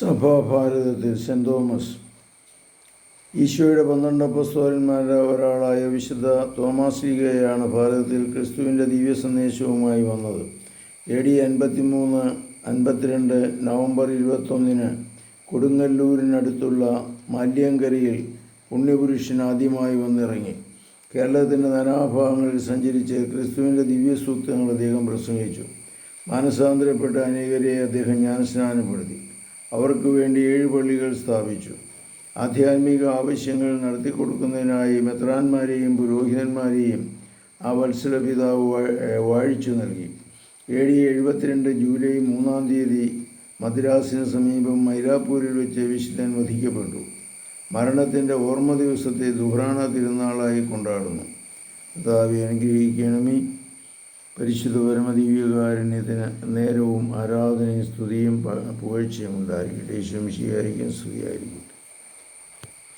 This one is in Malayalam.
സഭാഭാരതത്തിൽ സെന്റ് തോമസ് ഈശോയുടെ പന്ത്രണ്ട് അപ്പസ്തോലന്മാരുടെ ഒരാളായ വിശുദ്ധ തോമാസ്ലീഗയാണ് ഭാരതത്തിൽ ക്രിസ്തുവിന്റെ ദിവ്യ സന്ദേശവുമായി വന്നത്. എ ഡി അൻപത്തിമൂന്ന് അൻപത്തിരണ്ട് നവംബർ ഇരുപത്തൊന്നിന് കൊടുങ്ങല്ലൂരിനടുത്തുള്ള മാല്യങ്കരയിൽ പുണ്യപുരുഷൻ ആദ്യമായി വന്നിറങ്ങി. കേരളത്തിന്റെ നാനാഭാഗങ്ങളിൽ സഞ്ചരിച്ച് ക്രിസ്തുവിന്റെ ദിവ്യസൂക്തങ്ങൾ അദ്ദേഹം പ്രസംഗിച്ചു. മാനസാന്തരപ്പെട്ട അനേകരെ അദ്ദേഹം ജ്ഞാനസ്നാനപ്പെടുത്തി. അവർക്ക് വേണ്ടി ഏഴ് പള്ളികൾ സ്ഥാപിച്ചു. ആധ്യാത്മിക ആവശ്യങ്ങൾ നടത്തിക്കൊടുക്കുന്നതിനായി മെത്രാന്മാരെയും പുരോഹിതന്മാരെയും ആ വത്സര പിതാവ് വാഴിച്ചു നൽകി. ഏഴ് എഴുപത്തിരണ്ട് ജൂലൈ മൂന്നാം തീയതി മദ്രാസിന് സമീപം മൈലാപ്പൂരിൽ വെച്ച് വിശുദ്ധൻ വധിക്കപ്പെട്ടു. മരണത്തിന്റെ ഓർമ്മ ദിവസത്തെ ദുഹ്റാണ തിരുനാളായി കൊണ്ടാടുന്നു. കർത്താവെ അനുഗ്രഹിക്കണമേ. പരിശുദ്ധ പരമദിവ്യകാരുണ്യത്തിന് നേരവും ആരാധനയും സ്തുതിയും പുകഴ്ചയും ഉണ്ടായിരിക്കട്ടെ. ശംശിയായിരിക്കും സ്തുതിയായിരിക്കും.